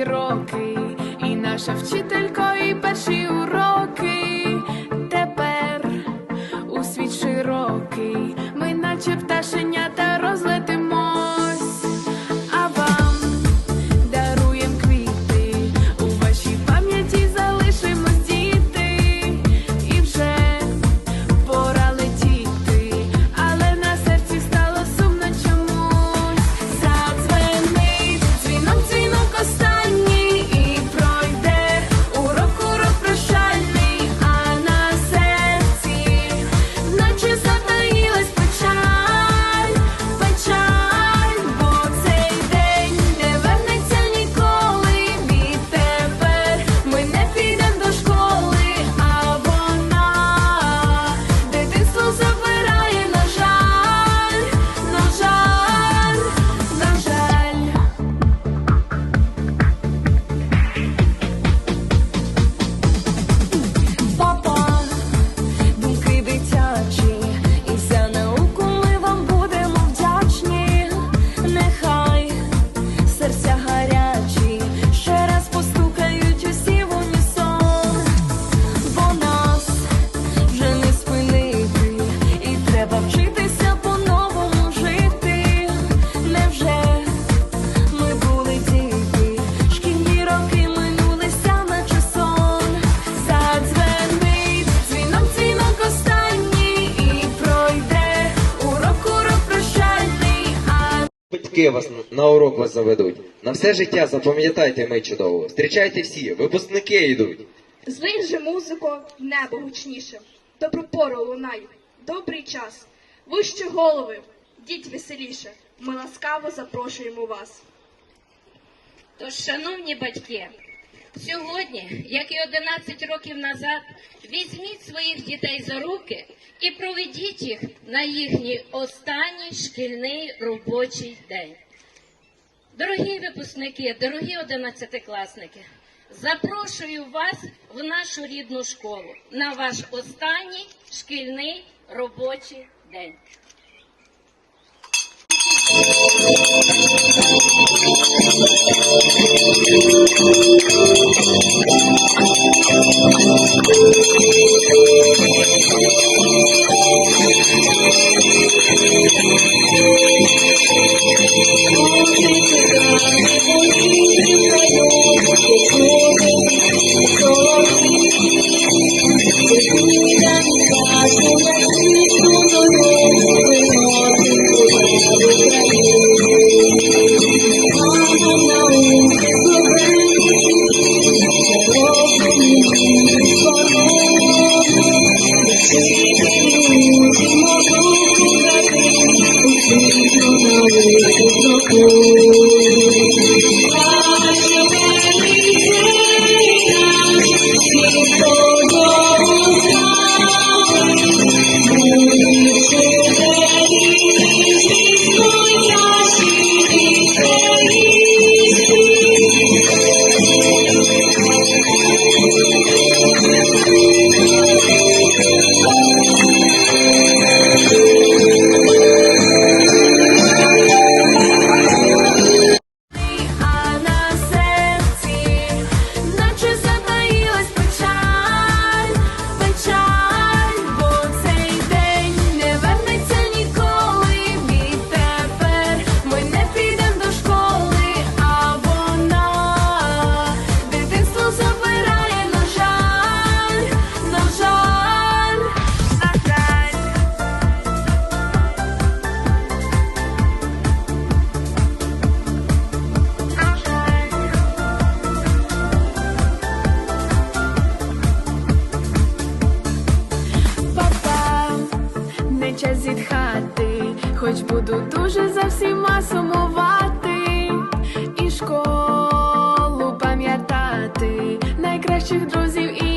кроки, і наша вчителька, і перші уроки. Тепер у світ широкий, ми наче пташенята Батьки вас на урок вас заведуть. На все життя запам'ятайте ми чудово. Зустрічайте всі, випускники йдуть. Злий же музико, в небо гучніше, добру пору лунай, добрий час. Вище голови, діть веселіше, ми ласкаво запрошуємо вас. Тож, шановні батьки, сьогодні, як і 11 років назад, візьміть своїх дітей за руки і проведіть їх на їхній останній шкільний робочий день. Дорогі випускники, дорогі одинадцятикласники, запрошую вас в нашу рідну школу на ваш останній шкільний робочий день. Budak. Час зітхати, хоч буду дуже за всіма сумувати, і школу пам'ятати, найкращих друзів